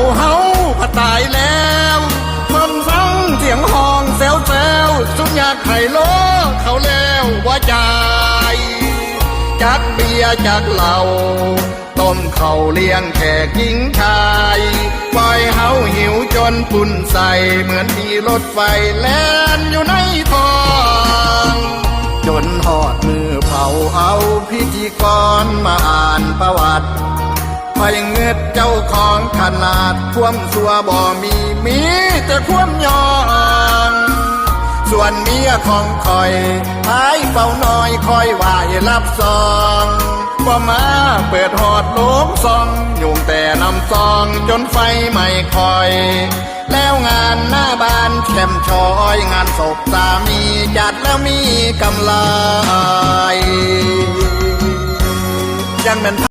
เข่าเฮาพตายแล้วคนฟังเสียงห้องแซวแซวสุดอยาไข่โลเขาแล้วว่าใจจากเบียจากเหล้าต้มเขาเลี้ยงแขกหญิงชายปล่อยเฮาหิวจนปุ่นใสเหมือนมีรถไฟแล่นอยู่ในท้องจนหอดมือเผาเอาพิธีกรมาอ่านประวัติ ไปเงืดเจ้าของขนาดท่วมสัวบ่มีมีแต่ท่วมยอนส่วนเมียของคอยหายเฝ้าน้อยคอยไหวรับซองบ่มาเปิดหอดโลงซองยุงแต่นำซองจนไฟไม่คอย แล้วงานหน้าบ้านแคมชอยงานศพสามีจัดแล้วมีกำไรยังเป็น